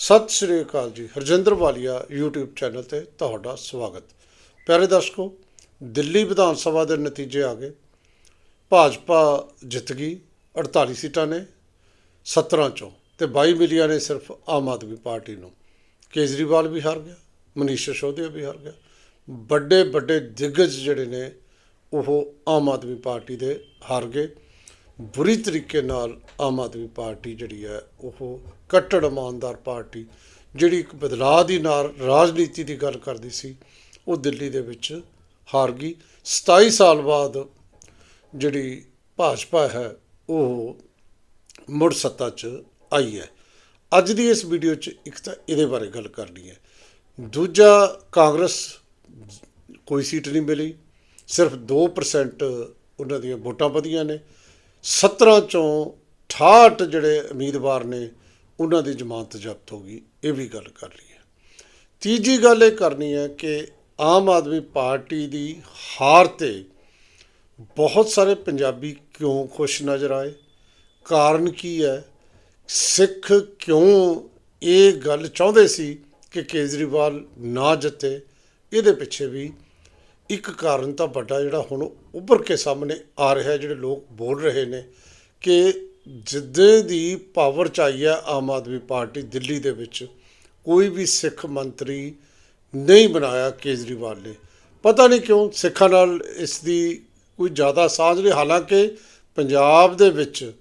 ਸਤਿ ਸ਼੍ਰੀ ਅਕਾਲ ਜੀ, ਹਰਜਿੰਦਰ ਵਾਲੀਆ YouTube channel ਤੇ ਤੁਹਾਡਾ ਸਵਾਗਤ। ਪਿਆਰੇ ਦਰਸ਼ਕੋ, ਦਿੱਲੀ ਵਿਧਾਨ ਸਭਾ ਦੇ ਨਤੀਜੇ ਆ ਗਏ। ਭਾਜਪਾ ਜਿੱਤ ਗਈ 48 ਸੀਟਾਂ ਨੇ 17 ਚੋਂ ਤੇ 22 ਮਿਲੀਆਂ ਨੇ ਸਿਰਫ ਆਮ ਆਦਮੀ ਪਾਰਟੀ ਨੂੰ। ਕੇਜਰੀਵਾਲ ਵੀ ਹਾਰ ਗਿਆ, ਮਨੀਸ਼ ਸਿਸੋਦੀਆ ਵੀ ਹਾਰ ਗਿਆ। ਵੱਡੇ ਵੱਡੇ ਦਿੱਗਜ ਜਿਹੜੇ ਨੇ, ਉਹ ਆਮ ਆਦਮੀ ਪਾਰਟੀ ਦੇ ਹਾਰ ਗਏ। ਬੁਰੀ ਤਰੀਕੇ ਨਾਲ ਆਮ ਆਦਮੀ ਪਾਰਟੀ ਜਿਹੜੀ ਹੈ, ਉਹ ਕੱਟੜ ਇਮਾਨਦਾਰ ਪਾਰਟੀ ਜਿਹੜੀ ਇੱਕ ਬਦਲਾਅ ਦੀ ਨਾਲ ਰਾਜਨੀਤੀ ਦੀ ਗੱਲ ਕਰਦੀ ਸੀ, ਉਹ ਦਿੱਲੀ ਦੇ ਵਿੱਚ ਹਾਰ ਗਈ। 27 ਸਾਲ ਬਾਅਦ ਜਿਹੜੀ ਭਾਜਪਾ ਹੈ, ਉਹ ਮੁੜ ਸੱਤਾ 'ਚ ਆਈ ਹੈ। ਅੱਜ ਦੀ ਇਸ ਵੀਡੀਓ 'ਚ ਇੱਕ ਤਾਂ ਇਹਦੇ ਬਾਰੇ ਗੱਲ ਕਰਨੀ ਹੈ। ਦੂਜਾ, ਕਾਂਗਰਸ ਕੋਈ ਸੀਟ ਨਹੀਂ ਮਿਲੀ। ਸਿਰਫ 2% ਉਹਨਾਂ ਦੀਆਂ ਵੋਟਾਂ ਵਧੀਆਂ ਨੇ। 17 ਚੋਂ 68 ਜਿਹੜੇ ਉਮੀਦਵਾਰ ਨੇ ਉਹਨਾਂ ਦੀ ਜ਼ਮਾਨਤ ਜ਼ਬਤ ਹੋ ਗਈ, ਇਹ ਵੀ ਗੱਲ ਕਰ ਲਈ ਹੈ ਤੀਜੀ ਗੱਲ ਇਹ ਕਰਨੀ ਹੈ ਕਿ ਆਮ ਆਦਮੀ ਪਾਰਟੀ ਦੀ ਹਾਰ ਤੇ ਬਹੁਤ ਸਾਰੇ ਪੰਜਾਬੀ ਕਿਉਂ ਖੁਸ਼ ਨਜ਼ਰ ਆਏ? ਕਾਰਨ ਕੀ ਹੈ? ਸਿੱਖ ਕਿਉਂ ਇਹ ਗੱਲ ਚਾਹੁੰਦੇ ਸੀ ਕਿ ਕੇਜਰੀਵਾਲ ਨਾ ਜਿੱਤੇ? ਇਹਦੇ ਪਿੱਛੇ ਵੀ ਇੱਕ ਕਾਰਨ ਤਾਂ ਵੱਡਾ ਜਿਹੜਾ ਹੁਣ ਉੱਭਰ ਕੇ ਸਾਹਮਣੇ ਆ ਰਿਹਾ, ਜਿਹੜੇ ਲੋਕ ਬੋਲ ਰਹੇ ਨੇ ਕਿ ਜਿੱਦੇ ਦੀ ਪਾਵਰ ਚ ਆਈ ਹੈ ਆਮ ਆਦਮੀ ਪਾਰਟੀ ਦਿੱਲੀ ਦੇ ਵਿੱਚ, ਕੋਈ ਵੀ ਸਿੱਖ ਮੰਤਰੀ ਨਹੀਂ ਬਣਾਇਆ ਕੇਜਰੀਵਾਲ ਨੇ। ਪਤਾ ਨਹੀਂ ਕਿਉਂ ਸਿੱਖਾਂ ਨਾਲ ਇਸ ਦੀ ਕੋਈ ਜ਼ਿਆਦਾ ਸਾਂਝ ਨਹੀਂ। ਹਾਲਾਂਕਿ ਪੰਜਾਬ ਦੇ ਵਿੱਚ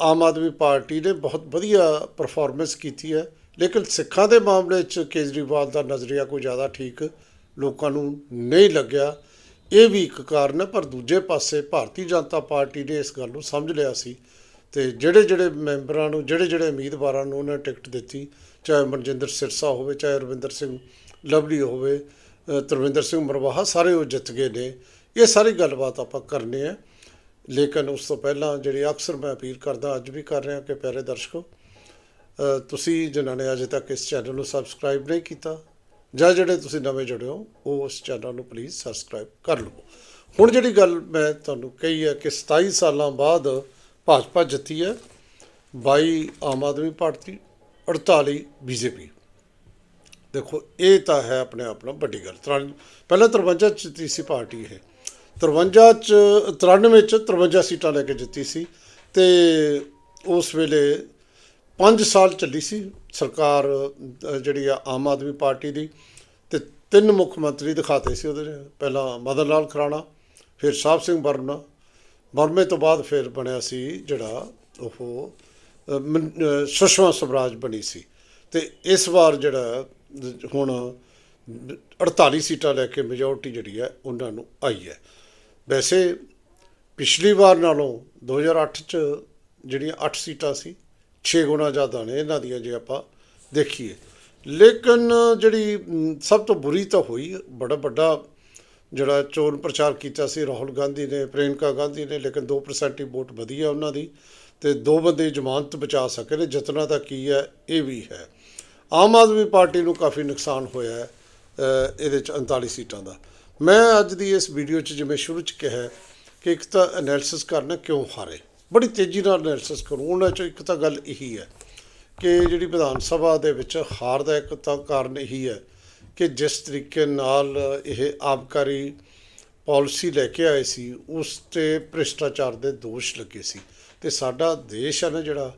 ਆਮ ਆਦਮੀ ਪਾਰਟੀ ਨੇ ਬਹੁਤ ਵਧੀਆ ਪਰਫਾਰਮੈਂਸ ਕੀਤੀ ਹੈ, ਲੇਕਿਨ ਸਿੱਖਾਂ ਦੇ ਮਾਮਲੇ 'ਚ ਕੇਜਰੀਵਾਲ ਦਾ ਨਜ਼ਰੀਆ ਕੋਈ ਜ਼ਿਆਦਾ ਠੀਕ ਲੋਕਾਂ ਨੂੰ ਨਹੀਂ ਲੱਗਿਆ। ਇਹ ਵੀ ਇੱਕ ਕਾਰਨ ਹੈ, ਪਰ ਦੂਜੇ ਪਾਸੇ ਭਾਰਤੀ ਜਨਤਾ ਪਾਰਟੀ ਨੇ ਇਸ ਗੱਲ ਨੂੰ ਸਮਝ ਲਿਆ ਸੀ ਤੇ ਜਿਹੜੇ ਜਿਹੜੇ ਮੈਂਬਰਾਂ ਨੂੰ ਜਿਹੜੇ ਜਿਹੜੇ ਉਮੀਦਵਾਰਾਂ ਨੂੰ ਉਹਨਾਂ ਨੇ ਟਿਕਟ ਦਿੱਤੀ, ਚਾਹੇ ਮਨਜਿੰਦਰ ਸਿਰਸਾ ਹੋਵੇ, ਚਾਹੇ ਰਵਿੰਦਰ ਸਿੰਘ ਲਵਲੀ ਹੋਵੇ ਤਰਵਿੰਦਰ ਸਿੰਘ ਮਰਵਾਹਾ, ਸਾਰੇ ਉਹ ਜਿੱਤ ਗਏ ਨੇ। ਇਹ ਸਾਰੀ ਗੱਲਬਾਤ ਆਪਾਂ ਕਰਨੀ ਹੈ। ਲੇਕਿਨ ਉਸ ਤੋਂ ਪਹਿਲਾਂ ਜਿਹੜੀ ਅਕਸਰ ਮੈਂ ਅਪੀਲ ਕਰਦਾ, ਅੱਜ ਵੀ ਕਰ ਰਿਹਾ ਕਿ ਪਿਆਰੇ ਦਰਸ਼ਕੋ ਤੁਸੀਂ ਜਿਨ੍ਹਾਂ ਨੇ ਅਜੇ ਤੱਕ ਇਸ ਚੈਨਲ ਨੂੰ ਸਬਸਕ੍ਰਾਈਬ ਨਹੀਂ ਕੀਤਾ ਜਾਂ ਜਿਹੜੇ ਤੁਸੀਂ ਨਵੇਂ ਜੁੜੇ ਹੋ ਉਹ ਉਸ ਚੈਨਲ ਨੂੰ ਪਲੀਜ਼ ਸਬਸਕ੍ਰਾਈਬ ਕਰ ਲਵੋ। ਹੁਣ ਜਿਹੜੀ ਗੱਲ ਮੈਂ ਤੁਹਾਨੂੰ ਕਹੀ ਹੈ ਕਿ 27 ਸਾਲਾਂ ਬਾਅਦ ਭਾਜਪਾ ਜਿੱਤੀ ਹੈ 22 ਆਮ ਆਦਮੀ ਪਾਰਟੀ 48 ਬੀਜੇਪੀ। ਦੇਖੋ, ਇਹ ਤਾਂ ਹੈ ਆਪਣੇ ਆਪ ਨਾਲ ਵੱਡੀ ਗੱਲ। ਤਰਾਂ- ਪਹਿਲਾਂ 53 ਚ ਜਿੱਤੀ ਸੀ ਪਾਰਟੀ ਇਹ। 53 ਚ 93 ਚ 53 ਸੀਟਾਂ ਲੈ ਕੇ ਜਿੱਤੀ ਸੀ ਤੇ ਉਸ ਵੇਲੇ 5 ਸਾਲ ਚੱਲੀ ਸੀ ਸਰਕਾਰ ਜਿਹੜੀ ਆ ਆਮ ਆਦਮੀ ਪਾਰਟੀ ਦੀ ਤੇ ਤਿੰਨ ਮੁੱਖ ਮੰਤਰੀ ਦਿਖਾਤੇ ਸੀ ਉਹਦੇ ਨੇ। ਪਹਿਲਾਂ ਮਦਨ ਲਾਲ ਖਰਾਣਾ, ਫਿਰ ਸਾਹਿਬ ਸਿੰਘ ਬਰਮਾ ਵਰਮੇ ਤੋਂ ਬਾਅਦ ਫਿਰ ਬਣਿਆ ਸੀ ਜਿਹੜਾ ਉਹ ਸੁਸ਼ਮਾ ਸਵਰਾਜ ਬਣੀ ਸੀ। ਤੇ ਇਸ ਵਾਰ ਜਿਹੜਾ ਹੁਣ 48 ਸੀਟਾਂ ਲੈ ਕੇ ਮੈਜੋਰਟੀ ਜਿਹੜੀ ਹੈ ਉਹਨਾਂ ਨੂੰ ਆਈ ਹੈ। ਵੈਸੇ ਪਿਛਲੀ ਵਾਰ ਨਾਲੋਂ 2008 ਚ ਜਿਹੜੀਆਂ 8 ਸੀਟਾਂ ਸੀ 6 ਗੁਣਾ ਜ਼ਿਆਦਾ ਨੇ, ਇਹਨਾਂ ਦੀਆਂ ਜੇ ਆਪਾਂ ਦੇਖੀਏ। ਲੇਕਿਨ ਜਿਹੜੀ ਸਭ ਤੋਂ ਬੁਰੀ ਤਾਂ ਹੋਈ, ਬੜਾ ਵੱਡਾ ਜਿਹੜਾ ਚੋਣ ਪ੍ਰਚਾਰ ਕੀਤਾ ਸੀ, ਰਾਹੁਲ ਗਾਂਧੀ ਨੇ, ਪ੍ਰਿਯੰਕਾ ਗਾਂਧੀ ਨੇ, ਲੇਕਿਨ 2% ਹੀ ਵੋਟ ਵਧੀ ਹੈ ਉਹਨਾਂ ਦੀ, ਤੇ ਦੋ ਬੰਦੇ ਜ਼ਮਾਨਤ ਬਚਾ ਸਕੇ ਨੇ, ਜਿਤਨਾ ਤਾਂ ਕੀ ਹੈ, ਇਹ ਵੀ ਹੈ। ਆਮ ਆਦਮੀ ਪਾਰਟੀ ਨੂੰ ਕਾਫੀ ਨੁਕਸਾਨ ਹੋਇਆ ਹੈ ਇਹਦੇ ਚ 39 ਸੀਟਾਂ ਦਾ। ਮੈਂ ਅੱਜ ਦੀ ਇਸ ਵੀਡੀਓ 'ਚ ਜਿਵੇਂ ਸ਼ੁਰੂ 'ਚ ਕਿਹਾ ਕਿ ਇੱਕ ਤਾਂ ਐਨਾਲਿਸਿਸ ਕਰਨਾ ਕਿਉਂ ਹਾਰੇ? ਬੜੀ ਤੇਜ਼ੀ ਨਾਲ ਐਨਾਲਿਸਿਸ ਕਰੂੰ। ਉਹਨਾਂ 'ਚੋਂ ਇੱਕ ਤਾਂ ਗੱਲ ਇਹੀ ਹੈ ਕਿ ਜਿਹੜੀ ਵਿਧਾਨ ਸਭਾ ਦੇ ਵਿੱਚ ਹਾਰ ਦਾ ਇੱਕ ਤਾਂ ਕਾਰਨ ਇਹੀ ਹੈ ਕਿ ਜਿਸ ਤਰੀਕੇ ਨਾਲ ਇਹ ਆਬਕਾਰੀ ਪਾਲਿਸੀ ਲੈ ਕੇ ਆਏ ਸੀ, ਉਸ ਤੇ ਭ੍ਰਿਸ਼ਟਾਚਾਰ ਦੇ ਦੋਸ਼ ਲੱਗੇ ਸੀ। ਤੇ ਸਾਡਾ ਦੇਸ਼ ਹੈ ਨਾ ਜਿਹੜਾ,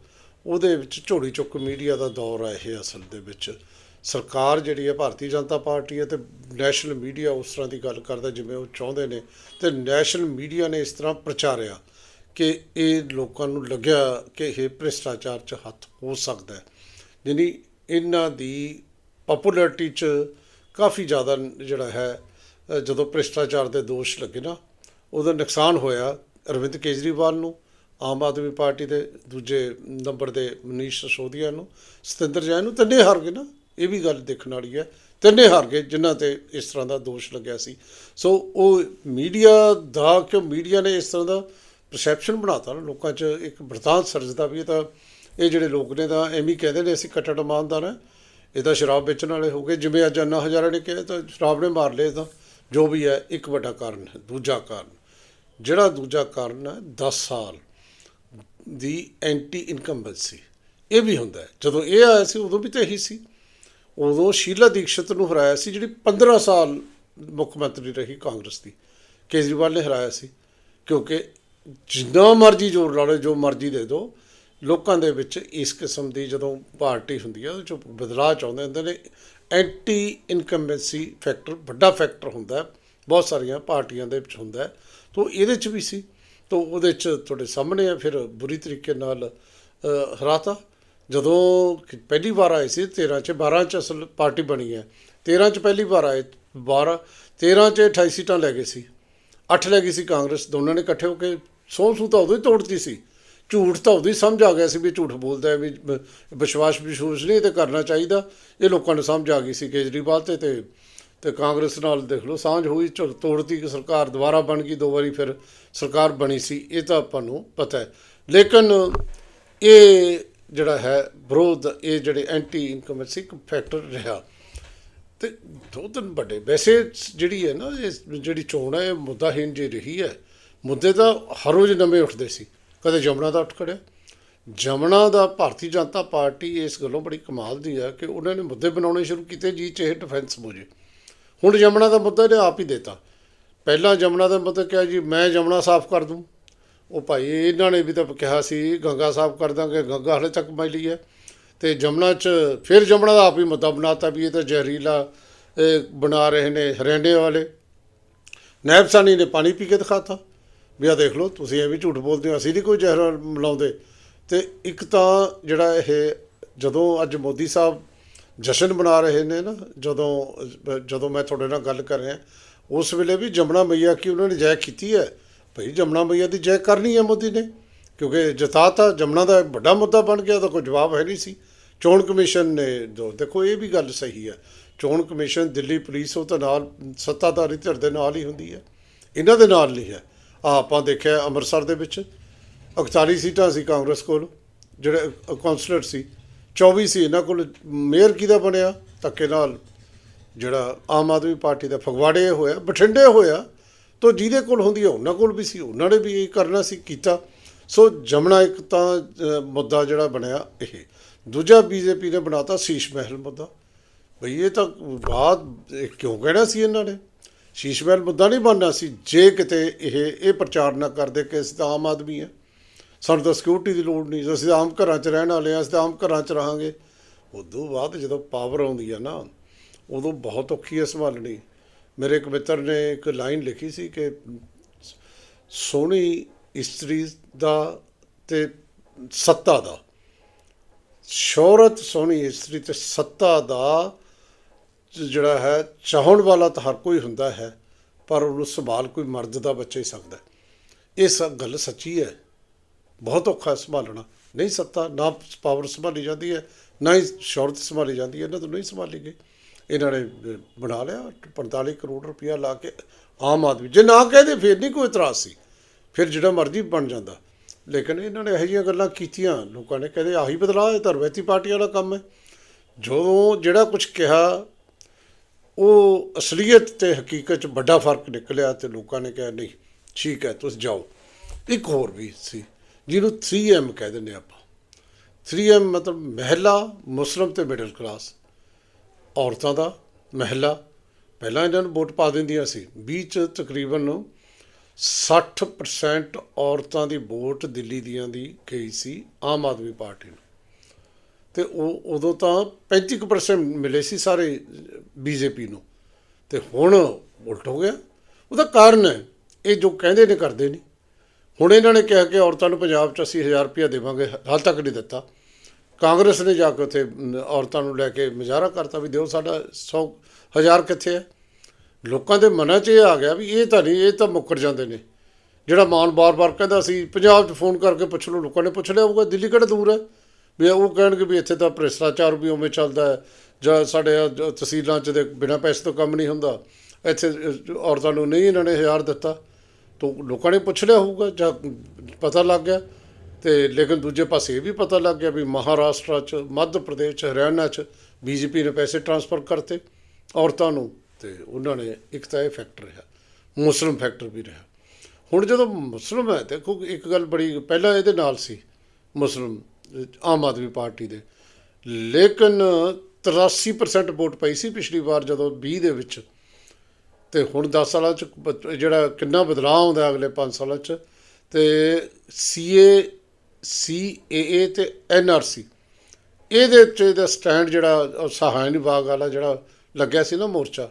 ਉਹਦੇ ਵਿੱਚ ਝੋੜੀ ਚੁੱਕ ਮੀਡੀਆ ਦਾ ਦੌਰ ਹੈ ਇਹ ਅਸਲ ਦੇ ਵਿੱਚ। ਸਰਕਾਰ ਜਿਹੜੀ ਹੈ ਭਾਰਤੀ ਜਨਤਾ ਪਾਰਟੀ ਹੈ ਤੇ ਨੈਸ਼ਨਲ ਮੀਡੀਆ ਉਸ ਤਰ੍ਹਾਂ ਦੀ ਗੱਲ ਕਰਦਾ ਜਿਵੇਂ ਉਹ ਚਾਹੁੰਦੇ ਨੇ। ਤੇ ਨੈਸ਼ਨਲ ਮੀਡੀਆ ਨੇ ਇਸ ਤਰ੍ਹਾਂ ਪ੍ਰਚਾਰਿਆ। ਕਿ ਇਹ ਲੋਕਾਂ ਨੂੰ ਲੱਗਿਆ ਕਿ ਇਹ ਭ੍ਰਿਸ਼ਟਾਚਾਰ 'ਚ ਹੱਥ ਹੋ ਸਕਦਾ ਹੈ। ਯਾਨੀ ਇਹਨਾਂ ਦੀ ਪਪੂਲੈਰਿਟੀ 'ਚ ਕਾਫੀ ਜ਼ਿਆਦਾ ਜਿਹੜਾ ਹੈ ਜਦੋਂ ਭ੍ਰਿਸ਼ਟਾਚਾਰ ਦੇ ਦੋਸ਼ ਲੱਗੇ ਨਾ, ਉਹਦਾ ਨੁਕਸਾਨ ਹੋਇਆ ਅਰਵਿੰਦ ਕੇਜਰੀਵਾਲ ਨੂੰ, ਆਮ ਆਦਮੀ ਪਾਰਟੀ ਦੇ ਦੂਜੇ ਨੰਬਰ ਦੇ ਮਨੀਸ਼ ਸਿਸੋਦੀਆ ਨੂੰ, ਸਤਿੰਦਰ ਜੈਨ ਨੂੰ, ਤਿੰਨੇ ਹਾਰ ਗਏ ਨਾ, ਇਹ ਵੀ ਗੱਲ ਦੇਖਣ ਵਾਲੀ ਹੈ। ਤਿੰਨੇ ਹਾਰ ਗਏ ਜਿਨ੍ਹਾਂ ਤੇ ਇਸ ਤਰ੍ਹਾਂ ਦਾ ਦੋਸ਼ ਲੱਗਿਆ ਸੀ। ਸੋ ਉਹ ਮੀਡੀਆ ਦਾ, ਕਿਉਂ ਮੀਡੀਆ ਨੇ ਇਸ ਤਰ੍ਹਾਂ ਦਾ ਪਰਸੈਪਸ਼ਨ ਬਣਾਤਾ ਨਾ, ਲੋਕਾਂ 'ਚ ਇੱਕ ਵਰਤਾਂਤ ਸਰਜਦਾ ਵੀ ਇਹ ਤਾਂ, ਇਹ ਜਿਹੜੇ ਲੋਕ ਨੇ ਤਾਂ ਐਵੇਂ ਕਹਿੰਦੇ ਨੇ, ਅਸੀਂ ਕੱਟੜ ਇਮਾਨਦਾਰ ਹਾਂ। ਇਹ ਤਾਂ ਸ਼ਰਾਬ ਵੇਚਣ ਵਾਲੇ ਹੋ ਗਏ। ਜਿਵੇਂ ਅੱਜ ਅੰਨਾ ਹਜ਼ਾਰਾਂ ਨੇ ਕਿਹਾ, ਤਾਂ ਸ਼ਰਾਬ ਨੇ ਮਾਰ ਲਏ ਤਾਂ ਜੋ ਵੀ ਹੈ, ਇੱਕ ਵੱਡਾ ਕਾਰਨ ਹੈ, ਦੂਜਾ ਕਾਰਨ। ਜਿਹੜਾ ਦੂਜਾ ਕਾਰਨ ਹੈ 10 ਸਾਲ ਦੀ ਐਂਟੀ ਇਨਕੰਬੈਂਸੀ ਇਹ ਵੀ ਹੁੰਦਾ ਹੈ। ਜਦੋਂ ਇਹ ਆਇਆ ਸੀ, ਉਦੋਂ ਵੀ ਤਾਂ ਇਹੀ ਸੀ। ਉਦੋਂ ਸ਼ੀਲਾ ਦੀਕਸ਼ਤ ਨੂੰ ਹਰਾਇਆ ਸੀ, ਜਿਹੜੀ 15 ਸਾਲ ਮੁੱਖ ਮੰਤਰੀ ਰਹੀ ਕਾਂਗਰਸ ਦੀ। ਕੇਜਰੀਵਾਲ ਨੇ ਹਰਾਇਆ ਸੀ, ਕਿਉਂਕਿ ਜਿੰਨਾ ਮਰਜ਼ੀ ਜ਼ੋਰ ਲਾ ਲਓ, ਜੋ ਮਰਜ਼ੀ ਦੇ ਦਿਓ, ਲੋਕਾਂ ਦੇ ਵਿੱਚ ਇਸ ਕਿਸਮ ਦੀ ਜਦੋਂ ਪਾਰਟੀ ਹੁੰਦੀ ਹੈ, ਉਹਦੇ ਚ ਬਦਲਾਅ ਚਾਹੁੰਦੇ ਹੁੰਦੇ ਨੇ ਐਂਟੀ ਇਨਕੰਬੈਂਸੀ ਫੈਕਟਰ ਵੱਡਾ ਫੈਕਟਰ ਹੁੰਦਾ ਬਹੁਤ ਸਾਰੀਆਂ ਪਾਰਟੀਆਂ ਦੇ ਵਿੱਚ ਹੁੰਦਾ ਹੈ। ਤੋਂ ਇਹਦੇ ਚ ਵੀ ਸੀ, ਤੋਂ ਉਹਦੇ ਚ ਤੁਹਾਡੇ ਸਾਹਮਣੇ ਆ, ਫਿਰ ਬੁਰੀ ਤਰੀਕੇ ਨਾਲ ਹਰਾਤਾ। ਜਦੋਂ ਪਹਿਲੀ ਵਾਰ ਆਏ ਸੀ 13 ਚ 12 ਚ ਅਸਲ ਪਾਰਟੀ ਬਣੀ ਹੈ। 13 ਚ ਪਹਿਲੀ ਵਾਰ ਆਏ 12 13 ਚ 28 ਸੀਟਾਂ ਲੈ ਗਏ ਸੀ। ਅੱਠ ਲੈ ਗਈ ਸੀ ਕਾਂਗਰਸ, ਦੋਨਾਂ ਨੇ ਇਕੱਠੇ ਹੋ ਕੇ ਸੌ ਸੂ ਤਾਂ ਉਦੋਂ ਹੀ ਤੋੜਤੀ ਸੀ। ਝੂਠ ਤਾਂ ਉਦੋਂ ਹੀ ਸਮਝ ਆ ਗਿਆ ਸੀ ਵੀ ਝੂਠ ਬੋਲਦਾ ਹੈ, ਵੀ ਵਿਸ਼ਵਾਸ ਵਿਸ਼ਵਾਸ ਨਹੀਂ ਤੇ ਕਰਨਾ ਚਾਹੀਦਾ। ਇਹ ਲੋਕਾਂ ਨੂੰ ਸਮਝ ਆ ਗਈ ਸੀ ਕੇਜਰੀਵਾਲ ਤੇ ਤੇ ਤੇ ਕਾਂਗਰਸ ਨਾਲ ਦੇਖ ਲਓ, ਸਾਂਝ ਹੋਈ ਝੁ- ਤੋੜਤੀ ਕਿ ਸਰਕਾਰ ਦੁਬਾਰਾ ਬਣ ਗਈ, ਦੋ ਵਾਰੀ ਫਿਰ ਸਰਕਾਰ ਬਣੀ ਸੀ, ਇਹ ਤਾਂ ਆਪਾਂ ਨੂੰ ਪਤਾ ਹੈ। ਲੇਕਿਨ ਇਹ ਜਿਹੜਾ ਹੈ ਵਿਰੋਧ, ਇਹ ਜਿਹੜੇ ਐਂਟੀ ਇਨਕਮੈਂਸੀ ਫੈਕਟਰ ਰਿਹਾ। ਤੇ ਦੋ ਤਿੰਨ ਵੱਡੇ। ਵੈਸੇ ਜਿਹੜੀ ਹੈ ਨਾ, ਇਹ ਜਿਹੜੀ ਚੋਣ ਹੈ, ਇਹ ਮੁੱਦਾਹੀਨ ਜੀ ਰਹੀ ਹੈ। ਮੁੱਦੇ ਤਾਂ ਹਰ ਰੋਜ਼ ਨਵੇਂ ਉੱਠਦੇ ਸੀ। ਕਦੇ ਜਮਨਾ ਦਾ ਉੱਠ ਖੜਿਆ। ਜਮਨਾ ਦਾ ਭਾਰਤੀ ਜਨਤਾ ਪਾਰਟੀ ਇਸ ਗੱਲੋਂ ਬੜੀ ਕਮਾਲ ਦੀ ਹੈ ਕਿ ਉਹਨਾਂ ਨੇ ਮੁੱਦੇ ਬਣਾਉਣੇ ਸ਼ੁਰੂ ਕੀਤੇ, ਜੀ ਚਾਹੇ ਡਿਫੈਂਸ ਮੁਝੇ ਹੁਣ ਜਮਨਾ ਦਾ ਮੁੱਦਾ ਇਹਨੇ ਆਪ ਹੀ ਦੇਤਾ। ਪਹਿਲਾਂ ਜਮਨਾ ਦਾ ਮੁੱਦਾ ਕਿਹਾ ਜੀ, ਮੈਂ ਜਮਨਾ ਸਾਫ਼ ਕਰ ਦੂੰ। ਉਹ ਭਾਈ, ਇਹਨਾਂ ਨੇ ਵੀ ਤਾਂ ਕਿਹਾ ਸੀ, ਗੰਗਾ ਸਾਫ਼ ਕਰ ਦਾਂਗੇ, ਗੰਗਾ ਹਲੇ ਤੱਕ ਮੈਲੀ ਹੈ। ਤੇ ਜਮਨਾ 'ਚ, ਫਿਰ ਜਮਨਾ ਦਾ ਆਪ ਹੀ ਮੁੱਦਾ ਬਣਾਤਾ ਵੀ ਇਹ ਤਾਂ ਜ਼ਹਿਰੀਲਾ ਬਣਾ ਰਹੇ ਨੇ ਹਰਿਆਣੇ ਵਾਲੇ। ਨੈਬ ਨੇ ਪਾਣੀ ਪੀ ਕੇ ਦਿਖਾਤਾ, ਵੀ ਆ ਦੇਖ ਲਓ, ਤੁਸੀਂ ਇਹ ਵੀ ਝੂਠ ਬੋਲਦੇ ਹੋ, ਅਸੀਂ ਨਹੀਂ ਕੋਈ ਜ਼ਹਿਰ ਮਿਲਾਉਂਦੇ ਤੇ ਇੱਕ ਤਾਂ ਜਿਹੜਾ ਇਹ, ਜਦੋਂ ਅੱਜ ਮੋਦੀ ਸਾਹਿਬ ਜਸ਼ਨ ਮਨਾ ਰਹੇ ਨੇ ਨਾ, ਜਦੋਂ ਜਦੋਂ ਮੈਂ ਤੁਹਾਡੇ ਨਾਲ ਗੱਲ ਕਰ ਰਿਹਾ, ਉਸ ਵੇਲੇ ਵੀ ਜਮਨਾ ਮਈਆ ਕੀ ਉਹਨਾਂ ਨੇ ਜੈ ਕੀਤੀ ਹੈ? ਭਈ ਜਮਨਾ ਮਈਆ ਦੀ ਜੈ ਕਰਨੀ ਹੈ ਮੋਦੀ ਨੇ, ਕਿਉਂਕਿ ਜਤਾਤਾ ਜਮਨਾ ਦਾ ਵੱਡਾ ਮੁੱਦਾ ਬਣ ਗਿਆ ਤਾਂ ਕੋਈ ਜਵਾਬ ਹੈ ਨਹੀਂ ਸੀ। ਚੋਣ ਕਮਿਸ਼ਨ ਨੇ ਜੋ ਦੇਖੋ ਇਹ ਵੀ ਗੱਲ ਸਹੀ ਹੈ। ਚੋਣ ਕਮਿਸ਼ਨ ਦਿੱਲੀ ਪੁਲਿਸ ਉਹ ਤਾਂ ਨਾਲ ਸੱਤਾਧਾਰੀ ਧਿਰ ਦੇ ਨਾਲ ਹੀ ਹੁੰਦੀ ਹੈ। ਇਹਨਾਂ ਦੇ ਨਾਲ ਨਹੀਂ ਹੈ। ਆ ਆਪਾਂ ਦੇਖਿਆ ਅੰਮ੍ਰਿਤਸਰ ਦੇ ਵਿੱਚ 41 ਸੀਟਾਂ ਸੀ ਕਾਂਗਰਸ ਕੋਲ, ਜਿਹੜੇ ਕੌਂਸਲਰ ਸੀ। 24 ਸੀ ਇਹਨਾਂ ਕੋਲ, ਮੇਅਰ ਕਿਹਦਾ ਬਣਿਆ? ਧੱਕੇ ਨਾਲ ਜਿਹੜਾ ਆਮ ਆਦਮੀ ਪਾਰਟੀ ਦਾ ਫਗਵਾੜੇ ਹੋਇਆ, ਬਠਿੰਡੇ ਹੋਇਆ। ਤੋਂ ਜਿਹਦੇ ਕੋਲ ਹੁੰਦੀ ਹੈ, ਉਹਨਾਂ ਕੋਲ ਵੀ ਸੀ, ਉਹਨਾਂ ਨੇ ਵੀ ਇਹ ਕਰਨਾ ਸੀ, ਕੀਤਾ। ਸੋ ਜਮਣਾ ਇੱਕ ਤਾਂ ਮੁੱਦਾ ਜਿਹੜਾ ਬਣਿਆ ਇਹ। ਦੂਜਾ ਬੀਜੇਪੀ ਨੇ ਬਣਾਤਾ ਸ਼ੀਸ਼ ਮਹਿਲ ਮੁੱਦਾ। ਬਈ ਇਹ ਤਾਂ ਬਾਤ ਕਿਉਂ ਕਹਿਣਾ ਸੀ ਇਹਨਾਂ ਨੇ? ਸ਼ੀਸ਼ ਮਹਿਲ ਮੁੱਦਾ ਨਹੀਂ ਬਣਨਾ ਸੀ। ਜੇ ਕਿਤੇ ਇਹ ਇਹ ਪ੍ਰਚਾਰ ਨਾ ਕਰਦੇ ਕਿ ਅਸੀਂ ਤਾਂ ਆਮ ਆਦਮੀ ਆ ਸਾਨੂੰ ਤਾਂ ਸਿਕਿਉਰਿਟੀ ਦੀ ਲੋੜ ਨਹੀਂ। ਅਸੀਂ ਤਾਂ ਆਮ ਘਰਾਂ 'ਚ ਰਹਿਣ ਵਾਲੇ ਆ ਅਸੀਂ ਤਾਂ ਆਮ ਘਰਾਂ 'ਚ ਰਹਾਂਗੇ। ਉਦੋਂ ਬਾਅਦ ਜਦੋਂ ਪਾਵਰ ਆਉਂਦੀ ਆ ਨਾ, ਉਦੋਂ ਬਹੁਤ ਔਖੀ ਹੈ ਸੰਭਾਲਣੀ ਮੇਰੇ ਇੱਕ ਮਿੱਤਰ ਨੇ ਇੱਕ ਲਾਈਨ ਲਿਖੀ ਸੀ ਕਿ ਸੋਹਣੀ ਇਸਤਰੀ ਦਾ ਤੇ ਸੱਤਾ ਦਾ। ਸ਼ੌਹਰਤ ਸੋਹਣੀ ਇਸਤਰੀ ਤੇ ਸੱਤਾ ਦਾ ਜਿਹੜਾ ਹੈ, ਚਾਹਣ ਵਾਲਾ ਤਾਂ ਹਰ ਕੋਈ ਹੁੰਦਾ ਹੈ, ਪਰ ਉਹਨੂੰ ਸੰਭਾਲ ਕੋਈ ਮਰਦ ਦਾ ਬੱਚਾ ਹੀ ਸਕਦਾ ਇਹ ਸਭ ਗੱਲ ਸੱਚੀ ਹੈ। ਬਹੁਤ ਔਖਾ ਹੈ ਸੰਭਾਲਣਾ। ਨਹੀਂ ਸੱਤਾ, ਨਾ ਪਾਵਰ ਸੰਭਾਲੀ ਜਾਂਦੀ ਹੈ, ਨਾ ਹੀ ਸ਼ੌਹਰਤ ਸੰਭਾਲੀ ਜਾਂਦੀ ਹੈ। ਇਹਨਾਂ ਤੋਂ ਨਹੀਂ ਸੰਭਾਲੀ ਗਈ। ਇਹਨਾਂ ਨੇ ਬਣਾ ਲਿਆ 45 ਕਰੋੜ ਰੁਪਇਆ ਲਾ ਕੇ ਆਮ ਆਦਮੀ। ਜੇ ਨਾ ਕਹਦੇ, ਫਿਰ ਨਹੀਂ ਕੋਈ ਇਤਰਾਜ਼ ਸੀ। ਫਿਰ ਜਿਹੜਾ ਮਰਜ਼ੀ ਬਣ ਜਾਂਦਾ। ਲੇਕਿਨ ਇਹਨਾਂ ਨੇ ਇਹੋ ਜਿਹੀਆਂ ਗੱਲਾਂ ਕੀਤੀਆਂ, ਲੋਕਾਂ ਨੇ ਕਹਿੰਦੇ ਆਹੀ ਬਦਲਾਅ ਇਹ ਤਾਂ ਪਾਰਟੀਆਂ ਦਾ ਕੰਮ ਹੈ। ਜਦੋਂ ਜਿਹੜਾ ਕੁਝ ਕਿਹਾ, ਉਹ ਅਸਲੀਅਤ ਤੇ ਹਕੀਕਤ ਚ ਵੱਡਾ ਫ਼ਰਕ ਨਿਕਲਿਆ ਤੇ ਲੋਕਾਂ ਨੇ ਕਿਹਾ, ਨਹੀਂ, ਠੀਕ ਹੈ, ਤੁਸੀਂ ਜਾਓ। ਇੱਕ ਹੋਰ ਵੀ ਸੀ, ਜਿਹਨੂੰ 3M ਕਹਿ ਦਿੰਦੇ ਆਪਾਂ। 3M ਮਤਲਬ ਮਹਿਲਾ, ਮੁਸਲਮ ਤੇ ਮਿਡਲ ਕਲਾਸ ਔਰਤਾਂ ਦਾ ਮਹਿਲਾ। ਪਹਿਲਾਂ ਇਹਨਾਂ ਨੂੰ ਵੋਟ ਪਾ ਦਿੰਦੀਆਂ ਸੀ। 20 ਚ ਤਕਰੀਬਨ 60% ਔਰਤਾਂ ਦੀ ਵੋਟ ਦਿੱਲੀ ਦੀਆਂ ਦੀ ਗਈ ਸੀ ਆਮ ਆਦਮੀ ਪਾਰਟੀ ਨੂੰ। ਤੇ ਉਹ ਉਦੋਂ ਤਾਂ 35% ਮਿਲੇ ਸੀ ਸਾਰੇ ਬੀਜੇਪੀ ਨੂੰ। ਤੇ ਹੁਣ ਉਲਟ ਹੋ ਗਿਆ। ਉਹਦਾ ਕਾਰਨ ਹੈ, ਇਹ ਜੋ ਕਹਿੰਦੇ ਨੇ ਕਰਦੇ ਨਹੀਂ। ਹੁਣ ਇਹਨਾਂ ਨੇ ਕਿਹਾ ਕਿ ਔਰਤਾਂ ਨੂੰ ਪੰਜਾਬ 'ਚ ਅਸੀਂ 1000 ਰੁਪਇਆ ਦੇਵਾਂਗੇ, ਹਾਲ ਤੱਕ ਨਹੀਂ ਦਿੱਤਾ। ਕਾਂਗਰਸ ਨੇ ਜਾ ਕੇ ਉੱਥੇ ਔਰਤਾਂ ਨੂੰ ਲੈ ਕੇ ਮੁਜ਼ਾਹਰਾ ਕਰਤਾ ਵੀ ਦਿਓ ਸਾਡਾ 100 ਹਜ਼ਾਰ ਕਿੱਥੇ ਹੈ? ਲੋਕਾਂ ਦੇ ਮਨਾਂ 'ਚ ਇਹ ਆ ਗਿਆ ਵੀ ਇਹ ਤਾਂ ਨਹੀਂ, ਇਹ ਤਾਂ ਮੁੱਕਰ ਜਾਂਦੇ ਨੇ। ਜਿਹੜਾ ਮਾਨ ਬਾਰ-ਬਾਰ ਕਹਿੰਦਾ ਸੀ, ਪੰਜਾਬ 'ਚ ਫੋਨ ਕਰਕੇ ਪੁੱਛ ਲਓ, ਲੋਕਾਂ ਨੇ ਪੁੱਛ ਲਿਆ ਹੋਊਗਾ, ਦਿੱਲੀ ਕਿਹੜਾ ਦੂਰ ਹੈ? ਵੀ ਉਹ ਕਹਿਣਗੇ ਵੀ ਇੱਥੇ ਤਾਂ ਭ੍ਰਿਸ਼ਟਾਚਾਰ ਵੀ ਉਵੇਂ ਚੱਲਦਾ ਹੈ। ਜਾਂ ਸਾਡੇ ਤਹਿਸੀਲਾਂ 'ਚ ਦੇ ਬਿਨਾਂ ਪੈਸੇ ਤੋਂ ਕੰਮ ਨਹੀਂ ਹੁੰਦਾ। ਇੱਥੇ ਔਰਤਾਂ ਨੂੰ ਨਹੀਂ ਇਹਨਾਂ ਨੇ ਹਜ਼ਾਰ ਦਿੱਤਾ। ਤਾਂ ਲੋਕਾਂ ਨੇ ਪੁੱਛ ਲਿਆ ਹੋਊਗਾ, ਜਾਂ ਪਤਾ ਲੱਗ ਗਿਆ। ਤੇ ਲੇਕਿਨ ਦੂਜੇ ਪਾਸੇ ਇਹ ਵੀ ਪਤਾ ਲੱਗ ਗਿਆ ਵੀ ਮਹਾਰਾਸ਼ਟਰ 'ਚ, ਮੱਧ ਪ੍ਰਦੇਸ਼ 'ਚ, ਹਰਿਆਣਾ 'ਚ, ਬੀਜੇਪੀ ਨੇ ਪੈਸੇ ਟ੍ਰਾਂਸਫਰ ਕਰਤੇ ਔਰਤਾਂ ਨੂੰ। ਤੇ ਉਹਨਾਂ ਨੇ ਇੱਕ ਤਾਂ ਇਹ ਫੈਕਟਰ ਰਿਹਾ, ਮੁਸਲਿਮ ਫੈਕਟਰ ਵੀ ਰਿਹਾ। ਹੁਣ ਜਦੋਂ ਮੁਸਲਿਮ ਹੈ, ਦੇਖੋ ਇੱਕ ਗੱਲ ਬੜੀ, ਪਹਿਲਾਂ ਇਹਦੇ ਨਾਲ ਸੀ ਮੁਸਲਿਮ, ਆਮ ਆਦਮੀ ਪਾਰਟੀ ਦੇ। ਲੇਕਿਨ 83% ਵੋਟ ਪਈ ਸੀ ਪਿਛਲੀ ਵਾਰ ਜਦੋਂ 20 ਦੇ ਵਿੱਚ। ਤੇ ਹੁਣ 10 ਸਾਲਾਂ ਚ ਜਿਹੜਾ ਕਿੰਨਾ ਬਦਲਾਅ ਆਉਂਦਾ ਅਗਲੇ 5 ਸਾਲਾਂ ਚ, ਤੇ ਸੀਏ, ਸੀਏਏ ਤੇ ਐਨਆਰਸੀ। ਇਹਦੇ 'ਤੇ ਇਹਦਾ ਸਟੈਂਡ ਜਿਹੜਾ ਸਹਾਇਨ ਵਿਭਾਗ ਵਾਲਾ ਜਿਹੜਾ ਲੱਗਿਆ ਸੀ ਨਾ ਮੋਰਚਾ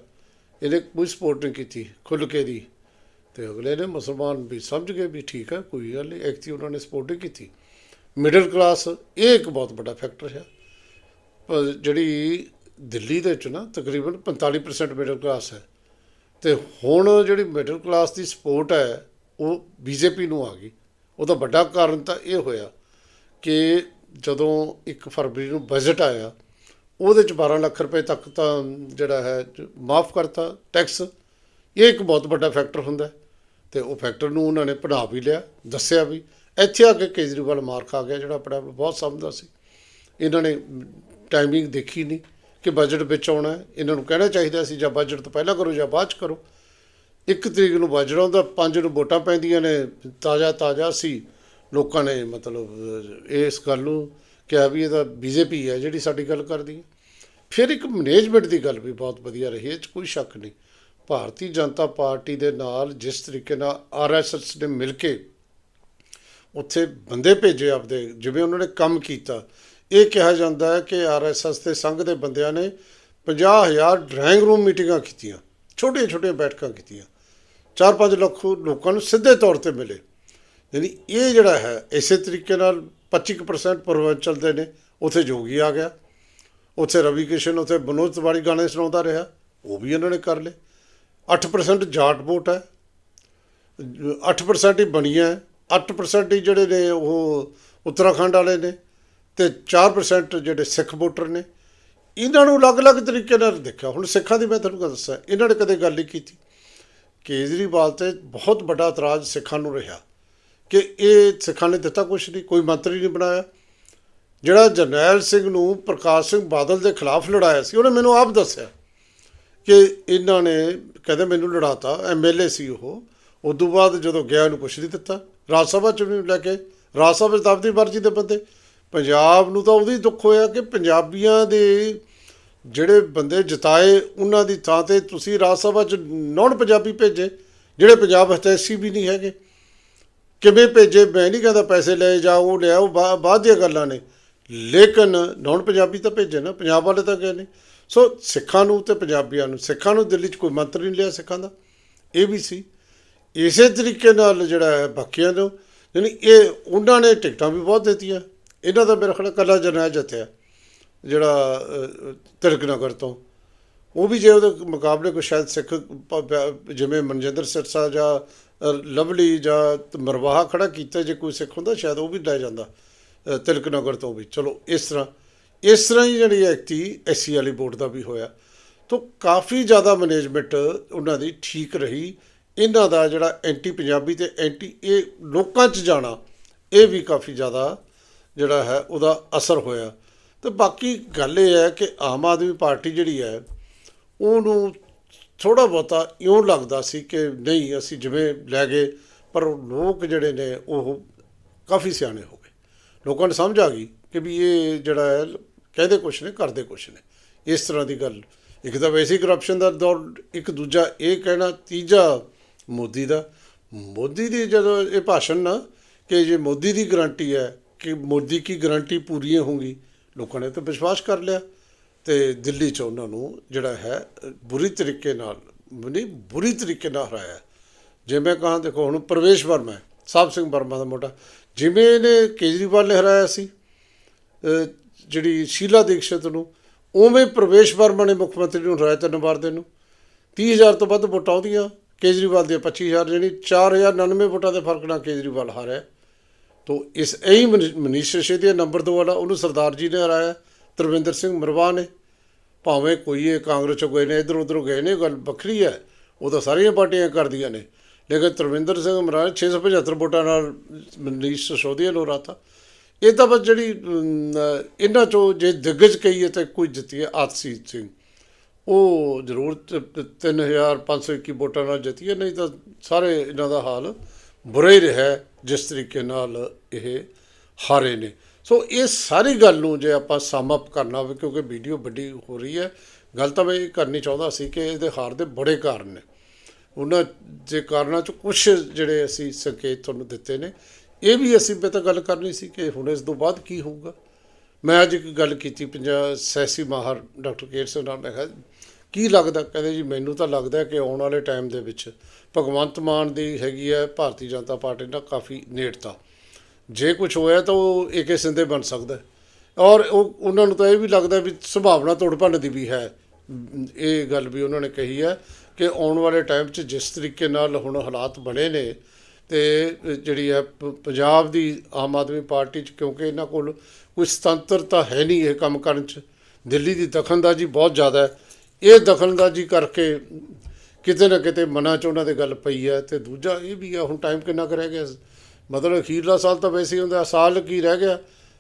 ਇਹਨੇ ਕੋਈ ਸਪੋਰਟ ਨਹੀਂ ਕੀਤੀ ਖੁੱਲ ਕੇ ਦੀ। ਤੇ ਅਗਲੇ ਨੇ ਮੁਸਲਮਾਨ ਵੀ ਸਮਝ ਗਏ ਵੀ ਠੀਕ ਹੈ ਕੋਈ ਗੱਲ ਨਹੀਂ ਐਕਤੀ ਉਹਨਾਂ ਨੇ ਸਪੋਰਟ ਨਹੀਂ ਕੀਤੀ। ਮਿਡਲ ਕਲਾਸ ਇਹ ਇੱਕ ਬਹੁਤ ਵੱਡਾ ਫੈਕਟਰ ਹੈ। ਜਿਹੜੀ ਦਿੱਲੀ ਦੇ ਵਿੱਚ ਨਾ, ਤਕਰੀਬਨ 45% ਮਿਡਲ ਕਲਾਸ ਹੈ। ਤੇ ਹੁਣ ਜਿਹੜੀ ਮਿਡਲ ਕਲਾਸ ਦੀ ਸਪੋਰਟ ਹੈ, ਉਹ ਬੀਜੇਪੀ ਨੂੰ ਆ ਗਈ। ਉਹਦਾ ਵੱਡਾ ਕਾਰਨ ਤਾਂ ਇਹ ਹੋਇਆ ਕਿ ਜਦੋਂ 1 ਫਰਵਰੀ ਨੂੰ ਬਜਟ ਆਇਆ ਉਹਦੇ ਚ 12 ਲੱਖ ਰੁਪਏ ਤੱਕ ਤਾਂ ਜਿਹੜਾ ਹੈ, ਮਾਫ ਕਰਤਾ ਟੈਕਸ ਇਹ ਇੱਕ ਬਹੁਤ ਵੱਡਾ ਫੈਕਟਰ ਹੁੰਦਾ ਹੈ ਤੇ ਉਹ ਫੈਕਟਰ ਨੂੰ ਉਹਨਾਂ ਨੇ ਬਣਾ ਵੀ ਲਿਆ, ਦੱਸਿਆ ਵੀ। ਇੱਥੇ ਆ ਕੇ ਕੇਜਰੀਵਾਲ ਮਾਰ ਖਾ ਗਿਆ, ਜਿਹੜਾ ਆਪਣਾ ਬਹੁਤ ਸਮਝਦਾ ਸੀ। ਇਹਨਾਂ ਨੇ ਟਾਈਮਿੰਗ ਦੇਖੀ ਨਹੀਂ ਕਿ ਬਜਟ ਵਿੱਚ ਆਉਣਾ ਹੈ। ਇਹਨਾਂ ਨੂੰ ਕਹਿਣਾ ਚਾਹੀਦਾ ਸੀ, ਜਾਂ ਬਜਟ ਤੋਂ ਪਹਿਲਾਂ ਕਰੋ, ਜਾਂ ਬਾਅਦ ਚ ਕਰੋ। ਇੱਕ ਤਰੀਕ ਨੂੰ ਬਜਟ ਆਉਂਦਾ, ਪੰਜ ਨੂੰ ਵੋਟਾਂ ਪੈਂਦੀਆਂ ਨੇ। ਤਾਜ਼ਾ ਤਾਜ਼ਾ ਸੀ। ਲੋਕਾਂ ਨੇ ਮਤਲਬ ਇਸ ਗੱਲ ਨੂੰ ਕਿਹਾ ਵੀ ਇਹਦਾ ਬੀਜੇਪੀ ਹੈ ਜਿਹੜੀ ਸਾਡੀ ਗੱਲ ਕਰਦੀ ਹੈ। ਫਿਰ ਇੱਕ ਮੈਨੇਜਮੈਂਟ ਦੀ ਗੱਲ ਵੀ ਬਹੁਤ ਵਧੀਆ ਰਹੀ, ਇਹ 'ਚ ਕੋਈ ਸ਼ੱਕ ਨਹੀਂ। ਭਾਰਤੀ ਜਨਤਾ ਪਾਰਟੀ ਦੇ ਨਾਲ ਜਿਸ ਤਰੀਕੇ ਨਾਲ ਆਰਐਸਐਸ ਨੇ ਮਿਲ ਕੇ ਉੱਥੇ ਬੰਦੇ ਭੇਜੇ ਆਪਦੇ, ਜਿਵੇਂ ਉਹਨਾਂ ਨੇ ਕੰਮ ਕੀਤਾ। ਇਹ ਕਿਹਾ ਜਾਂਦਾ ਹੈ ਕਿ ਆਰਐਸਐਸ ਦੇ ਸੰਘ ਦੇ ਬੰਦਿਆਂ ਨੇ 50000 ਡਰਾਇੰਗ ਰੂਮ ਮੀਟਿੰਗਾਂ ਕੀਤੀਆਂ ਛੋਟੀਆਂ ਛੋਟੀਆਂ ਬੈਠਕਾਂ ਕੀਤੀਆਂ। 4-5 ਲੱਖ ਲੋਕਾਂ ਨੂੰ ਸਿੱਧੇ ਤੌਰ ਤੇ ਮਿਲੇ। ਯਾਨੀ ਇਹ ਜਿਹੜਾ ਹੈ, ਇਸੇ ਤਰੀਕੇ ਨਾਲ 25% ਪੂਰਵਾਂਚਲ ਦੇ ਨੇ। ਉੱਥੇ ਜੋਗੀ ਆ ਗਿਆ। ਉੱਥੇ ਰਵੀ ਕਿਸ਼ਨ, ਉੱਥੇ ਬਨੋਦ ਤਿਵਾੜੀ ਗਾਣੇ ਸੁਣਾਉਂਦਾ ਰਿਹਾ। ਉਹ ਵੀ ਇਹਨਾਂ ਨੇ ਕਰ ਲਏ। 8% ਜਾਟ ਵੋਟ ਹੈ। 8% ਹੀ ਬਣੀਆਂ 8% ਹੀ ਜਿਹੜੇ ਨੇ ਉਹ ਉੱਤਰਾਖੰਡ ਵਾਲੇ ਨੇ ਤੇ 4% ਜਿਹੜੇ ਸਿੱਖ ਵੋਟਰ ਨੇ। ਇਹਨਾਂ ਨੂੰ ਅਲੱਗ-ਅਲੱਗ ਤਰੀਕੇ ਨਾਲ ਦੇਖਿਆ। ਹੁਣ ਸਿੱਖਾਂ ਦੀ ਮੈਂ ਤੁਹਾਨੂੰ ਗੱਲ ਦੱਸਾਂ। ਇਹਨਾਂ ਨੇ ਕਦੇ ਗੱਲ ਨਹੀਂ ਕੀਤੀ। ਕੇਜਰੀਵਾਲ ਤੇ ਬਹੁਤ ਵੱਡਾ ਇਤਰਾਜ਼ ਸਿੱਖਾਂ ਨੂੰ ਰਿਹਾ। ਕਿ ਇਹ ਸਿੱਖਾਂ ਨੇ ਦਿੱਤਾ ਕੁਛ ਨਹੀਂ, ਕੋਈ ਮੰਤਰੀ ਨਹੀਂ ਬਣਾਇਆ। ਜਿਹੜਾ ਜਰਨੈਲ ਸਿੰਘ ਨੂੰ ਪ੍ਰਕਾਸ਼ ਸਿੰਘ ਬਾਦਲ ਦੇ ਖਿਲਾਫ ਲੜਾਇਆ ਸੀ, ਉਹਨੇ ਮੈਨੂੰ ਆਪ ਦੱਸਿਆ ਕਿ ਇਹਨਾਂ ਨੇ ਕਹਿੰਦੇ ਮੈਨੂੰ ਲੜਾਤਾ ਐਮਐਲਏ ਸੀ ਉਹ। ਉਦੋਂ ਬਾਅਦ ਜਦੋਂ ਗਿਆ, ਉਹਨੂੰ ਕੁਛ ਨਹੀਂ ਦਿੱਤਾ। ਰਾਜ ਸਭਾ ਚ ਵੀ ਲੈ ਕੇ ਰਾਜ ਸਭਾ ਚ ਤਾਂ ਆਪਦੀ ਮਰਜ਼ੀ ਦੇ ਬੰਦੇ। ਪੰਜਾਬ ਨੂੰ ਤਾਂ ਉਹਦੀ ਦੁੱਖ ਹੋਇਆ ਕਿ ਪੰਜਾਬੀਆਂ ਦੇ ਜਿਹੜੇ ਬੰਦੇ ਜਿਤਾਏ, ਉਹਨਾਂ ਦੀ ਥਾਂ ਤੇ ਤੁਸੀਂ ਰਾਜ ਸਭਾ ਚ ਨੌਨ ਪੰਜਾਬੀ ਭੇਜੇ, ਜਿਹੜੇ ਪੰਜਾਬ ਹਤੈਸੀ ਵੀ ਨਹੀਂ ਹੈਗੇ। ਕਿਵੇਂ ਭੇਜੇ ਮੈਂ ਨਹੀਂ ਕਹਿੰਦਾ ਪੈਸੇ ਲੈ ਜਾਓ ਉਹ ਲਿਆਓ ਬਾ- ਬਾਅਦ ਦੀਆਂ ਗੱਲਾਂ ਨੇ। ਲੇਕਿਨ ਨੌਨ ਪੰਜਾਬੀ ਤਾਂ ਭੇਜੇ ਨਾ ਪੰਜਾਬ ਵਾਲੇ ਤਾਂ ਗਏ ਨੇ। ਸੋ ਸਿੱਖਾਂ ਨੂੰ ਤੇ ਪੰਜਾਬੀਆਂ ਨੂੰ ਸਿੱਖਾਂ ਨੂੰ ਦਿੱਲੀ 'ਚ ਕੋਈ ਮੰਤਰੀ ਨਹੀਂ ਲਿਆ ਸਿੱਖਾਂ ਦਾ। ਇਹ ਵੀ ਸੀ। ਇਸੇ ਤਰੀਕੇ ਨਾਲ ਜਿਹੜਾ ਹੈ ਬਾਕੀਆਂ ਨੂੰ ਯਾਨੀ ਇਹ ਉਹਨਾਂ ਨੇ ਟਿਕਟਾਂ ਵੀ ਬਹੁਤ ਦਿੱਤੀਆਂ। ਇਹਨਾਂ ਦਾ ਮੇਰਾ ਖਿਆਲ ਕੱਲਾ ਜਰਨੈਲ ਜਿੱਤਿਆ ਜਿਹੜਾ ਅਹ, ਤਿਲਕ ਨਗਰ ਤੋਂ। ਉਹ ਵੀ ਜੇ ਉਹਦੇ ਮੁਕਾਬਲੇ ਕੋਈ ਸ਼ਾਇਦ ਸਿੱਖ ਜਿਵੇਂ ਮਨਜਿੰਦਰ ਸਿਰਸਾ ਜਾਂ ਲਵਲੀ ਜਾਂ ਮਰਵਾਹਾ ਖੜਾ ਕੀਤਾ ਜੇ ਕੋਈ ਸਿੱਖ ਹੁੰਦਾ, ਸ਼ਾਇਦ ਉਹ ਵੀ ਲੈ ਜਾਂਦਾ ਤਿਲਕ ਨਗਰ ਤੋਂ ਵੀ। ਚਲੋ, ਇਸ ਤਰ੍ਹਾਂ ਇਸ ਤਰ੍ਹਾਂ ਹੀ ਜਿਹੜੀ ਐਕਟੀ ਐਸਸੀ ਵਾਲੀ ਬੋਰਡ ਦਾ ਵੀ ਹੋਇਆ। ਤੋਂ ਕਾਫੀ ਜ਼ਿਆਦਾ ਮੈਨੇਜਮੈਂਟ ਉਹਨਾਂ ਦੀ ਠੀਕ ਰਹੀ। ਇਹਨਾਂ ਦਾ ਜਿਹੜਾ ਐਂਟੀ ਪੰਜਾਬੀ ਤੇ ਐਂਟੀ ਇਹ ਲੋਕਾਂ 'ਚ ਜਾਣਾ, ਇਹ ਵੀ ਕਾਫੀ ਜ਼ਿਆਦਾ ਜਿਹੜਾ ਹੈ, ਉਹਦਾ ਅਸਰ ਹੋਇਆ। ਤੇ ਬਾਕੀ ਗੱਲ ਇਹ ਹੈ ਕਿ ਆਮ ਆਦਮੀ ਪਾਰਟੀ ਜਿਹੜੀ ਹੈ ਉਹਨੂੰ ਥੋੜਾ ਬਹੁਤਾ ਇਉਂ ਲੱਗਦਾ ਸੀ ਕਿ ਨਹੀਂ, ਅਸੀਂ ਜਿਵੇਂ ਲੈ ਗਏ, ਪਰ ਲੋਕ ਜਿਹੜੇ ਨੇ ਉਹ ਕਾਫੀ ਸਿਆਣੇ ਹੋ ਗਏ। ਲੋਕਾਂ ਨੂੰ ਸਮਝ ਆ ਗਈ ਕਿ ਵੀ ਇਹ ਜਿਹੜਾ ਹੈ, ਕਹਿੰਦੇ ਕੁਛ ਨੇ, ਕਰਦੇ ਕੁਛ ਨੇ। ਇਸ ਤਰ੍ਹਾਂ ਦੀ ਗੱਲ। ਇੱਕ ਤਾਂ ਵੈਸੀ ਕਰਪਸ਼ਨ ਦਾ ਦੌਰ, ਇੱਕ ਦੂਜਾ ਇਹ ਕਹਿਣਾ, ਤੀਜਾ ਮੋਦੀ ਦਾ। ਮੋਦੀ ਦੀ ਜਦੋਂ ਇਹ ਭਾਸ਼ਣ ਨਾ, ਕਿ ਜੇ ਮੋਦੀ ਦੀ ਗਾਰੰਟੀ ਹੈ, ਕਿ ਮੋਦੀ ਕੀ ਗਾਰੰਟੀ ਪੂਰੀਆਂ ਹੋਣਗੀ ਲੋਕਾਂ ਨੇ ਤਾਂ ਵਿਸ਼ਵਾਸ ਕਰ ਲਿਆ। ਅਤੇ ਦਿੱਲੀ 'ਚ ਉਹਨਾਂ ਨੂੰ ਜਿਹੜਾ ਹੈ ਬੁਰੀ ਤਰੀਕੇ ਨਾਲ ਨਹੀਂ ਬੁਰੀ ਤਰੀਕੇ ਨਾਲ ਹਰਾਇਆ ਜੇ ਮੈਂ ਕਹਾਂ ਦੇਖੋ ਹੁਣ ਪ੍ਰਵੇਸ਼ ਵਰਮਾ ਹੈ, ਸਾਹਿਬ ਸਿੰਘ ਵਰਮਾ ਦਾ ਮੋਟਾ ਜਿਵੇਂ ਇਹਨੇ ਕੇਜਰੀਵਾਲ ਨੇ ਹਰਾਇਆ ਸੀ ਜਿਹੜੀ ਸ਼ੀਲਾ ਦੀਕਸ਼ਿਤ ਨੂੰ ਉਵੇਂ ਪ੍ਰਵੇਸ਼ ਵਰਮਾ ਨੇ ਮੁੱਖ ਮੰਤਰੀ ਨੂੰ ਹਰਾਇਆ ਤਿੰਨ ਵਾਰ ਦੇ ਨੂੰ। 30000 ਤੋਂ ਵੱਧ ਵੋਟਾਂ ਉਹਦੀਆਂ ਕੇਜਰੀਵਾਲ ਦੀਆਂ 25000 ਜਿਹੜੀ 4099 ਵੋਟਾਂ ਦੇ ਫ਼ਰਕ ਨਾਲ ਕੇਜਰੀਵਾਲ ਹਾਰਿਆ ਤੋ ਇਸ ਇਹੀ ਮਨੀ- ਮਨੀਸ਼ ਸਿਸੋਦੀਆ ਨੰਬਰ 2 ਵਾਲਾ ਉਹਨੂੰ ਸਰਦਾਰ ਜੀ ਨੇ ਹਰਾਇਆ ਤਰਵਿੰਦਰ ਸਿੰਘ ਮਰਵਾ ਨੇ। ਭਾਵੇਂ ਕੋਈ ਇਹ ਕਾਂਗਰਸ ਚੋਂ ਗਏ ਨੇ ਇਧਰ ਉਧਰ ਗਏ ਨੇ ਗੱਲ ਵੱਖਰੀ ਹੈ। ਉਹ ਤਾਂ ਸਾਰੀਆਂ ਪਾਰਟੀਆਂ ਕਰਦੀਆਂ ਨੇ। ਲੇਕਿਨ ਤਰਵਿੰਦਰ ਸਿੰਘ ਮਰਵਾ 675 ਵੋਟਾਂ ਨਾਲ ਮਨੀਸ਼ ਸਿਸੋਦੀਆ ਨੂੰ ਹਰਾਤਾ। ਇਹ ਤਾਂ ਬਸ ਜਿਹੜੀ ਇਹਨਾਂ ਚੋਂ ਜੇ ਦਿੱਗਜ ਕਹੀਏ ਤਾਂ ਕੋਈ ਜਿੱਤੀ ਹੈ ਆਤਸੀਤ ਸਿੰਘ। ਉਹ ਜ਼ਰੂਰ 3521 ਵੋਟਾਂ ਨਾਲ ਜਿੱਤੀ ਹੈ ਨਹੀਂ ਤਾਂ ਸਾਰੇ ਇਹਨਾਂ ਦਾ ਹਾਲ ਬੁਰਾ ਹੀ ਰਿਹਾ ਜਿਸ ਤਰੀਕੇ ਨਾਲ ਇਹ ਹਾਰੇ ਨੇ। ਸੋ ਇਹ ਸਾਰੀ ਗੱਲ ਨੂੰ ਜੇ ਆਪਾਂ ਸਮ ਅਪ ਕਰਨਾ ਹੋਵੇ, ਕਿਉਂਕਿ ਵੀਡੀਓ ਵੱਡੀ ਹੋ ਰਹੀ ਹੈ, ਗੱਲ ਤਾਂ ਮੈਂ ਇਹ ਕਰਨੀ ਚਾਹੁੰਦਾ ਸੀ ਕਿ ਇਹਦੇ ਹਾਰ ਦੇ ਬੜੇ ਕਾਰਨ ਨੇ। ਉਹਨਾਂ ਦੇ ਕਾਰਨਾਂ ਚ ਕੁਝ ਜਿਹੜੇ ਅਸੀਂ ਸੰਕੇਤ ਤੁਹਾਨੂੰ ਦਿੱਤੇ ਨੇ। ਇਹ ਵੀ ਅਸੀਂ ਮੈਂ ਤਾਂ ਗੱਲ ਕਰਨੀ ਸੀ ਕਿ ਹੁਣ ਇਸ ਤੋਂ ਬਾਅਦ ਕੀ ਹੋਊਗਾ। ਮੈਂ ਅੱਜ ਇੱਕ ਗੱਲ ਕੀਤੀ ਪੰਜਾਬ ਸੈਸੀ ਮਾਹਰ ਡਾਕਟਰ ਕੇਰ ਸਿੰਘ ਨਾਲ, ਮੈਂ ਕਿਹਾ, ਕੀ ਲੱਗਦਾ? ਕਹਿੰਦੇ ਜੀ, ਮੈਨੂੰ ਤਾਂ ਲੱਗਦਾ ਕਿ ਆਉਣ ਵਾਲੇ ਟਾਈਮ ਦੇ ਵਿੱਚ ਭਗਵੰਤ ਮਾਨ ਦੀ ਹੈਗੀ ਹੈ, ਭਾਰਤੀ ਜਨਤਾ ਪਾਰਟੀ ਨਾਲ ਕਾਫੀ ਨੇੜਤਾ। ਜੇ ਕੁਝ ਹੋਇਆ ਤਾਂ ਉਹ ਏਕੇ ਸਿੰਧੇ ਬਣ ਸਕਦਾ ਔਰ ਉਹ ਉਹਨਾਂ ਨੂੰ ਤਾਂ ਇਹ ਵੀ ਲੱਗਦਾ ਵੀ ਸੰਭਾਵਨਾ ਤੋੜ ਭੰਨ ਦੀ ਵੀ ਹੈ। ਇਹ ਗੱਲ ਵੀ ਉਹਨਾਂ ਨੇ ਕਹੀ ਹੈ ਕਿ ਆਉਣ ਵਾਲੇ ਟਾਈਮ 'ਚ ਜਿਸ ਤਰੀਕੇ ਨਾਲ ਹੁਣ ਹਾਲਾਤ ਬਣੇ ਨੇ ਤੇ ਜਿਹੜੀ ਹੈ ਪ- ਪੰਜਾਬ ਦੀ ਆਮ ਆਦਮੀ ਪਾਰਟੀ 'ਚ ਕਿਉਂਕਿ ਇਹਨਾਂ ਕੋਲ ਕੋਈ ਸੁਤੰਤਰਤਾ ਹੈ ਨਹੀਂ ਇਹ ਕੰਮ ਕਰਨ 'ਚ। ਦਿੱਲੀ ਦੀ ਦਖਲਅੰਦਾਜ਼ੀ ਬਹੁਤ ਜ਼ਿਆਦਾ ਹੈ। ਇਹ ਦਖਲਅੰਦਾਜ਼ੀ ਕਰਕੇ ਕਿਤੇ ਨਾ ਕਿਤੇ ਮਨਾਂ 'ਚ ਉਹਨਾਂ ਦੇ ਗੱਲ ਪਈ ਹੈ ਤੇ ਦੂਜਾ ਇਹ ਵੀ ਆ ਹੁਣ ਟਾਈਮ ਕਿੰਨਾ ਕੁ ਰਹਿ ਗਿਆ? ਮਤਲਬ ਅਖੀਰਲਾ ਸਾਲ ਤਾਂ ਵੈਸੇ ਹੀ ਹੁੰਦਾ, ਸਾਲ ਕੀ ਰਹਿ ਗਿਆ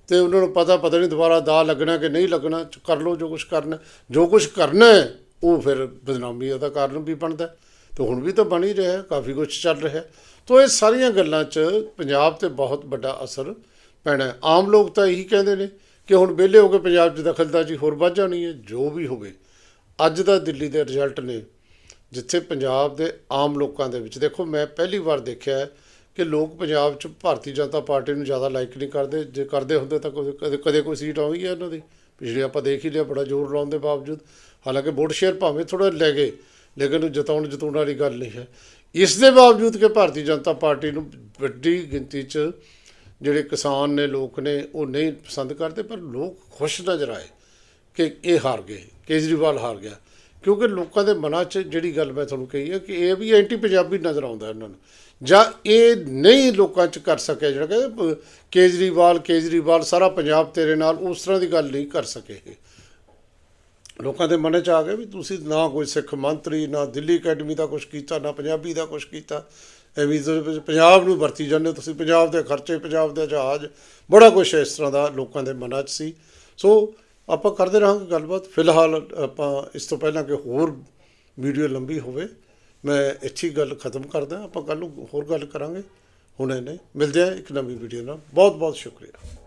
ਤੇ ਉਹਨਾਂ ਨੂੰ ਪਤਾ ਪਤਾ ਨਹੀਂ ਦੁਬਾਰਾ ਦਾ ਲੱਗਣਾ ਕਿ ਨਹੀਂ ਲੱਗਣਾ ਕਰ ਲਓ ਜੋ ਕੁਝ ਕਰਨਾ, ਜੋ ਕੁਝ ਕਰਨਾ ਹੈ, ਉਹ ਫਿਰ ਬਦਨਾਮੀ ਦਾ ਕਾਰਨ ਵੀ ਬਣਦਾ ਹੈ। ਤੇ ਹੁਣ ਵੀ ਤਾਂ ਬਣ ਹੀ ਰਿਹਾ ਕਾਫੀ ਕੁਝ ਚੱਲ ਰਿਹਾ ਹੈ। ਇਹ ਸਾਰੀਆਂ ਗੱਲਾਂ 'ਚ ਪੰਜਾਬ ਤੇ ਬਹੁਤ ਵੱਡਾ ਅਸਰ ਪੈਣਾ ਆਮ ਲੋਕ ਤਾਂ ਇਹੀ ਕਹਿੰਦੇ ਨੇ ਕਿ ਹੁਣ ਵਿਹਲੇ ਹੋ ਕੇ ਪੰਜਾਬ 'ਚ ਦਖਲਦਾਜ਼ੀ ਹੋਰ ਵੱਧ ਜਾਣੀ ਹੈ, ਜੋ ਵੀ ਹੋਵੇ ਅੱਜ ਦਾ ਦਿੱਲੀ ਦੇ ਰਿਜ਼ਲਟ ਨੇ, ਜਿੱਥੇ ਪੰਜਾਬ ਦੇ ਆਮ ਲੋਕਾਂ ਦੇ ਵਿੱਚ, ਦੇਖੋ ਮੈਂ ਪਹਿਲੀ ਵਾਰ ਦੇਖਿਆ ਕਿ ਲੋਕ ਪੰਜਾਬ 'ਚ ਭਾਰਤੀ ਜਨਤਾ ਪਾਰਟੀ ਨੂੰ ਜ਼ਿਆਦਾ ਲਾਈਕ ਨਹੀਂ ਕਰਦੇ। ਜੇ ਕਰਦੇ ਹੁੰਦੇ ਤਾਂ ਕਦੇ ਕਦੇ- ਕਦੇ ਕੋਈ ਸੀਟ ਆਉਂਦੀ ਹੈ ਇਹਨਾਂ ਦੀ। ਪਿਛਲੇ ਆਪਾਂ ਦੇਖ ਹੀ ਲਿਆ, ਬੜਾ ਜ਼ੋਰ ਲਾਉਣ ਦੇ ਬਾਵਜੂਦ। ਹਾਲਾਂਕਿ ਵੋਟ ਸ਼ੇਅਰ ਭਾਵੇਂ ਥੋੜਾ ਲੈ ਗਏ, ਲੇਕਿਨ ਜਿਤਾਉਣ ਜਿਤਾਉਣ ਵਾਲੀ ਗੱਲ ਨਹੀਂ ਹੈ। ਇਸ ਦੇ ਬਾਵਜੂਦ ਕਿ ਭਾਰਤੀ ਜਨਤਾ ਪਾਰਟੀ ਨੂੰ ਵੱਡੀ ਗਿਣਤੀ 'ਚ ਜਿਹੜੇ ਕਿਸਾਨ ਨੇ, ਲੋਕ ਨੇ, ਉਹ ਨਹੀਂ ਪਸੰਦ ਕਰਦੇ, ਪਰ ਲੋਕ ਖੁਸ਼ ਨਜ਼ਰ ਆਏ ਕਿ ਇਹ ਹਾਰ ਗਏ, ਕੇਜਰੀਵਾਲ ਹਾਰ ਗਿਆ। ਕਿਉਂਕਿ ਲੋਕਾਂ ਦੇ ਮਨਾਂ 'ਚ ਜਿਹੜੀ ਗੱਲ ਮੈਂ ਤੁਹਾਨੂੰ ਕਹੀ ਹੈ ਕਿ ਇਹ ਵੀ ਐਂਟੀ ਪੰਜਾਬੀ ਨਜ਼ਰ ਆਉਂਦਾ ਇਹਨਾਂ ਨੂੰ। ਜਾਂ ਇਹ ਨਹੀਂ ਲੋਕਾਂ 'ਚ ਕਰ ਸਕਿਆ ਜਿਹੜਾ ਕਹਿੰਦੇ ਕੇਜਰੀਵਾਲ ਕੇਜਰੀਵਾਲ, ਸਾਰਾ ਪੰਜਾਬ ਤੇਰੇ ਨਾਲ ਉਸ ਤਰ੍ਹਾਂ ਦੀ ਗੱਲ ਨਹੀਂ ਕਰ ਸਕੇ ਇਹ। ਲੋਕਾਂ ਦੇ ਮਨ 'ਚ ਆ ਗਿਆ ਵੀ ਤੁਸੀਂ ਨਾ ਕੋਈ ਸਿੱਖ ਮੰਤਰੀ, ਨਾ ਦਿੱਲੀ ਅਕੈਡਮੀ ਦਾ ਕੁਝ ਕੀਤਾ, ਨਾ ਪੰਜਾਬੀ ਦਾ ਕੁਝ ਕੀਤਾ। ਐਵੇਂ ਤੁਸੀਂ ਪੰਜਾਬ ਨੂੰ ਵਰਤੀ ਜਾਂਦੇ ਹੋ, ਤੁਸੀਂ ਪੰਜਾਬ ਦੇ ਖਰਚੇ, ਪੰਜਾਬ ਦੇ ਜਹਾਜ਼। ਬੜਾ ਕੁਝ ਇਸ ਤਰ੍ਹਾਂ ਦਾ ਲੋਕਾਂ ਦੇ ਮਨਾਂ 'ਚ ਸੀ। ਸੋ ਆਪਾਂ ਕਰਦੇ ਰਹਾਂਗੇ ਗੱਲਬਾਤ। ਫਿਲਹਾਲ ਆਪਾਂ ਇਸ ਤੋਂ ਪਹਿਲਾਂ ਕਿ ਹੋਰ ਵੀਡੀਓ ਲੰਬੀ ਹੋਵੇ। ਮੈਂ ਇੱਥੇ ਗੱਲ ਖਤਮ ਕਰਦਾ ਆਪਾਂ ਕੱਲ ਨੂੰ ਹੋਰ ਗੱਲ ਕਰਾਂਗੇ। ਹੁਣ ਇਹਨੇ ਮਿਲਦੇ ਆ ਇੱਕ ਨਵੀਂ ਵੀਡੀਓ ਨਾਲ। ਬਹੁਤ ਬਹੁਤ ਸ਼ੁਕਰੀਆ।